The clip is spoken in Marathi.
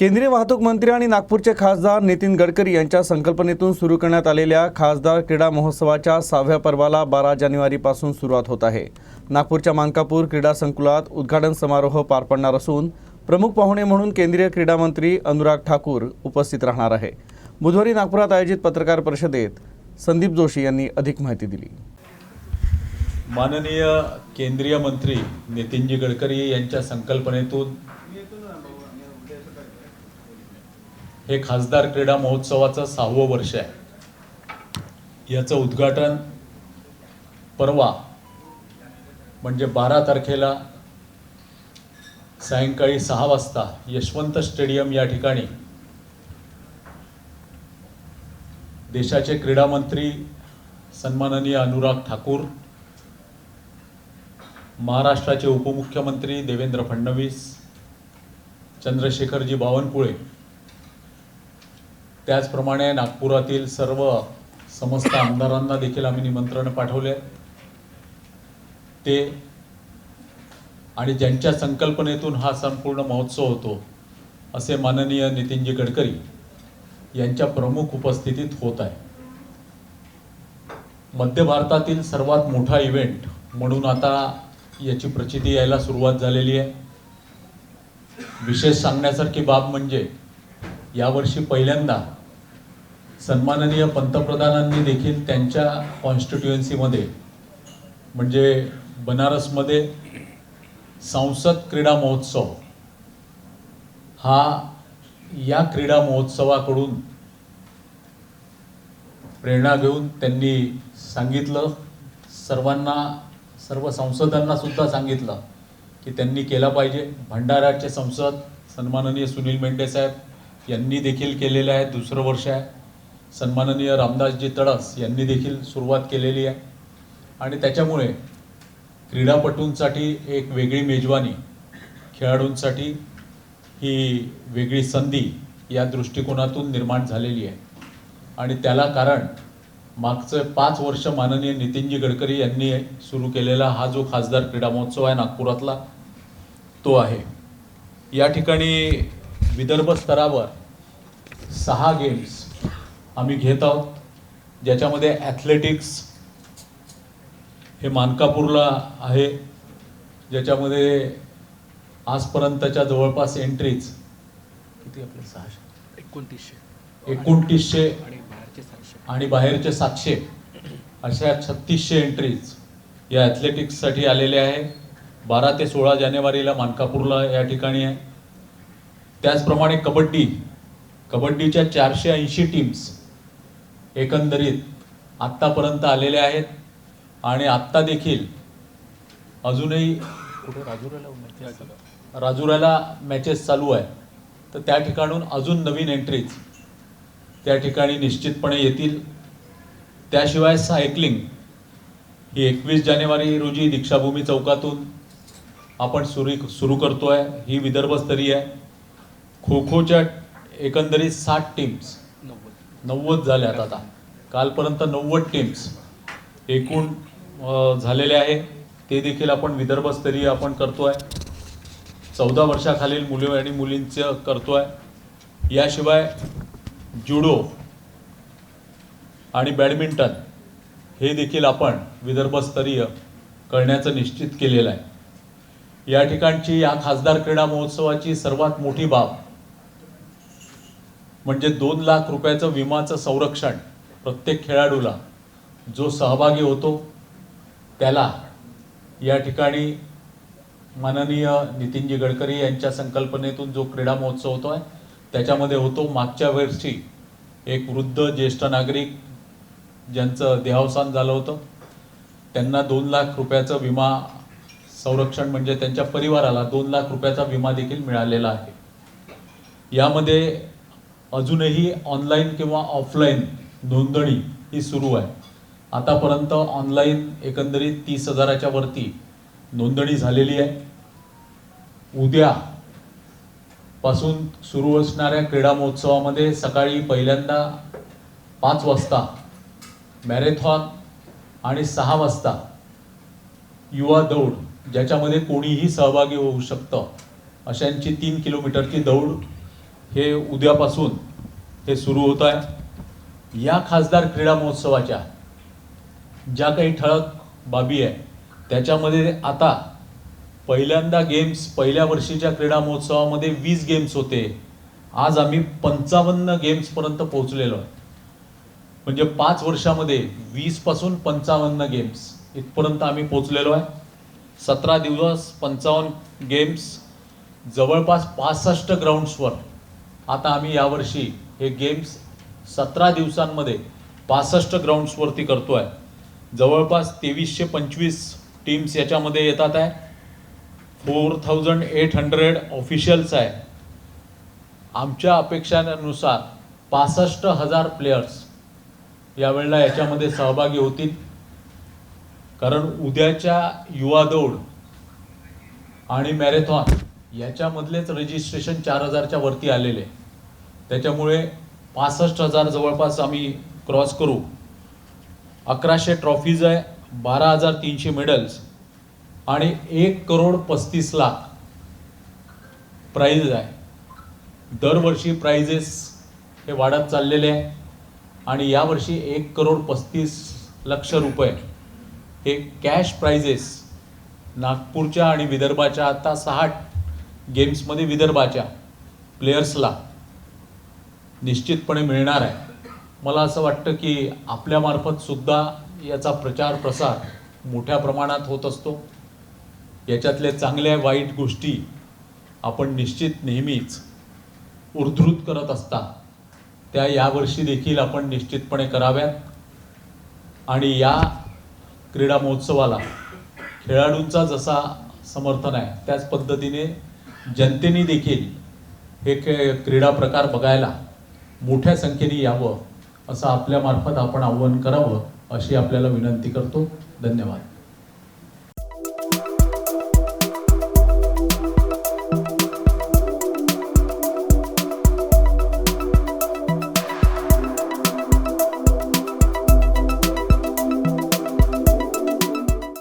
केंद्रीय वाहतूक मंत्री आणि नागपूरचे खासदार नितीन गडकरी यांच्या संकल्पनेतून सुरू करण्यात आलेल्या खासदार क्रीडा महोत्सवाच्या सहाव्या पर्वाला बारा जानेवारीपासून सुरुवात होत आहे. नागपूरच्या मानकापूर क्रीडा संकुलात उद्घाटन समारोह पार पडणार असून प्रमुख पाहुणे म्हणून केंद्रीय क्रीडा मंत्री अनुराग ठाकूर उपस्थित राहणार आहे. बुधवारी नागपुरात आयोजित पत्रकार परिषदेत संदीप जोशी यांनी अधिक माहिती दिली. माननीय केंद्रीय मंत्री नितीनजी गडकरी यांच्या संकल्पनेतून हे खासदार क्रीडा महोत्सवाचं सहावं वर्ष आहे. याचं उद्घाटन परवा म्हणजे बारा तारखेला सायंकाळी सहा वाजता यशवंत स्टेडियम या ठिकाणी देशाचे क्रीडा मंत्री सन्माननीय अनुराग ठाकूर महाराष्ट्राचे उपमुख्यमंत्री देवेंद्र फडणवीस चंद्रशेखरजी बावनकुळे त्याचप्रमाणे नागपुरातील सर्व समस्त आमदारांना देखील आम्ही निमंत्रण पाठवले. ते आणि ज्यांच्या संकल्पनेतून हा संपूर्ण महोत्सव होतो असे माननीय नितीनजी गडकरी यांच्या प्रमुख उपस्थितीत होत आहे. मध्य भारतातील सर्वात मोठा इव्हेंट म्हणून आता याची प्रचिती यायला सुरुवात झालेली आहे. विशेष सांगण्यासारखी बाब म्हणजे यावर्षी पहिल्यांदा सन्माननीय पंतप्रधानांनी देखील त्यांच्या कॉन्स्टिट्युएन्सीमध्ये म्हणजे बनारसमध्ये संसद क्रीडा महोत्सव हा या क्रीडा महोत्सवाकडून प्रेरणा घेऊन त्यांनी सांगितलं. सर्वांना सर्व संसदांना सुद्धा सांगितलं की त्यांनी केला पाहिजे. भंडाऱ्याचे संसद सन्माननीय सुनील मेंढे साहेब यांनी देखील केलेलं आहे. दुसरं वर्ष आहे. सन्माननीय रामदासजी तडस यांनी देखील सुरुवात केलेली आहे. आणि त्याच्यामुळे क्रीडापटूंसाठी एक वेगळी मेजवानी खेळाडूंसाठी ही वेगळी संधी या दृष्टिकोनातून निर्माण झालेली आहे. आणि त्याला कारण मागचं पाच वर्ष माननीय नितीनजी गडकरी यांनी सुरू केलेला हा जो खासदार क्रीडा महोत्सव आहे नागपुरातला तो आहे. या ठिकाणी विदर्भ स्तरावर सहा गेम्स आम्ही घेत आहोत. ज्याच्यामध्ये ॲथलेटिक्स हे मानकापूरला आहे. ज्याच्यामध्ये आजपर्यंतच्या जवळपास एंट्रीज किती आपले? सहाशे. एकोणतीसशे. एकोणतीसशे आणि बाहेरचे सातशे. अशा छत्तीसशे एंट्रीज या ॲथलेटिक्ससाठी आलेल्या आहे. बारा ते सोळा जानेवारीला मानकापूरला या ठिकाणी आहे. त्याचप्रमाणे कबड्डी. कबड्डीच्या चारशे ऐंशी टीम्स एकंदरीत आत्तापर्यंत आलेल्या आहेत आणि आत्ता देखील अजूनही कुठे आहे? राजुऱ्याला मॅचेस चालू आहे. तर त्या ठिकाणून अजून नवीन एंट्रीज त्या ठिकाणी निश्चितपणे येतील. त्याशिवाय सायकलिंग ही एकवीस जानेवारी रोजी दीक्षाभूमी चौकातून आपण सुरू सुरू करतो आहे ही विदर्भस्तरीय आहे. खो खोच्या एकंदरीत साठ टीम्स नव्वद झाल्यात आता. कालपर्यंत नव्वद टीम्स एकूण झालेले आहे. ते देखील आपण विदर्भस्तरीय आपण करतो आहे चौदा वर्षाखालील मुले आणि मुलींचं करतो आहे याशिवाय जुडो आणि बॅडमिंटन हे देखील आपण विदर्भस्तरीय करण्याचं निश्चित केलेलं आहे. या ठिकाणची या खासदार क्रीडा महोत्सवाची सर्वात मोठी बाब म्हणजे दोन लाख रुपयाचं विमाचं संरक्षण प्रत्येक खेळाडूला जो सहभागी होतो त्याला या ठिकाणी माननीय नितीनजी गडकरी यांच्या संकल्पनेतून जो क्रीडा महोत्सव होतो आहे त्याच्यामध्ये होतो. मागच्या वर्षी एक वृद्ध ज्येष्ठ नागरिक ज्यांचं देहावसान झालं होतं त्यांना दोन लाख रुपयाचं विमा संरक्षण म्हणजे त्यांच्या परिवाराला दोन लाख रुपयाचा विमा देखील मिळालेला आहे. यामध्ये अजूनही ऑनलाईन किंवा ऑफलाईन नोंदणी ही सुरू आहे. आतापर्यंत ऑनलाईन एकंदरीत तीस हजाराच्या वरती नोंदणी झालेली आहे. उद्या पासून सुरू असणाऱ्या क्रीडा महोत्सवामध्ये सकाळी पहिल्यांदा पाच वाजता मॅरेथॉन आणि सहा वाजता युवा दौड ज्याच्यामध्ये कोणीही सहभागी होऊ शकतं अशांची तीन किलोमीटरची दौड हे उद्यापासून हे सुरू होत आहे. या खासदार क्रीडा महोत्सवाच्या ज्या काही ठळक बाबी आहे त्याच्यामध्ये आता पहिल्यांदा गेम्स पहिल्या वर्षीच्या क्रीडा महोत्सवामध्ये वीस गेम्स होते. आज आम्ही पंचावन्न गेम्सपर्यंत पोहोचलेलो आहे. म्हणजे पाच वर्षामध्ये वीसपासून पंचावन्न गेम्स इथपर्यंत आम्ही पोचलेलो आहे. सतरा दिवस पंचावन्न गेम्स जवळपास पासष्ट ग्राउंड्सवर आता आम्ही यावर्षी हे गेम्स सतरा दिवसांमध्ये पासष्ट ग्राउंड्सवरती करतो आहे जवळपास तेवीसशे पंचवीस टीम्स याच्यामध्ये येतात आहे. Four thousand eight hundred officials आहे. आमच्या अपेक्षानुसार पासष्ट हजार प्लेयर्स यावेळेला याच्यामध्ये सहभागी होतील. कारण उद्याच्या युवा दौड आणि मॅरेथॉन याच्यामधलेच रजिस्ट्रेशन चार हजारच्या वरती आलेले. आहे. त्याच्यामुळे पासष्ट हजार जवळपास आम्ही क्रॉस करू. अकराशे ट्रॉफीज आहे बारा हजार तीनशे मेडल्स आणि एक करोड पस्तीस लाख प्राईज आहे. दरवर्षी प्राइजेस हे वाढत चाललेले आहे आणि यावर्षी एक करोड पस्तीस लक्ष रुपये हे कॅश प्राइजेस नागपूरच्या आणि विदर्भाच्या आता सहा गेम्समध्ये विदर्भाच्या प्लेयर्सला निश्चितपणे मिळणार आहे. मला असं वाटतं की आपल्यामार्फत सुद्धा याचा प्रचार प्रसार मोठ्या प्रमाणात होत असतो. याच्यातल्या चांगल्या वाईट गोष्टी आपण निश्चित नेहमीच उद्धृत करत असता त्या यावर्षी देखील आपण निश्चितपणे कराव्यात. आणि या क्रीडा महोत्सवाला खेळाडूंचा जसा समर्थन आहे त्याच पद्धतीने जनतेने देखील हे खे क्रीडा प्रकार बघायला मोठ्या संख्येने यावं असं आपल्यामार्फत आपण आव्हान करावं अशी आपल्याला विनंती करतो. धन्यवाद.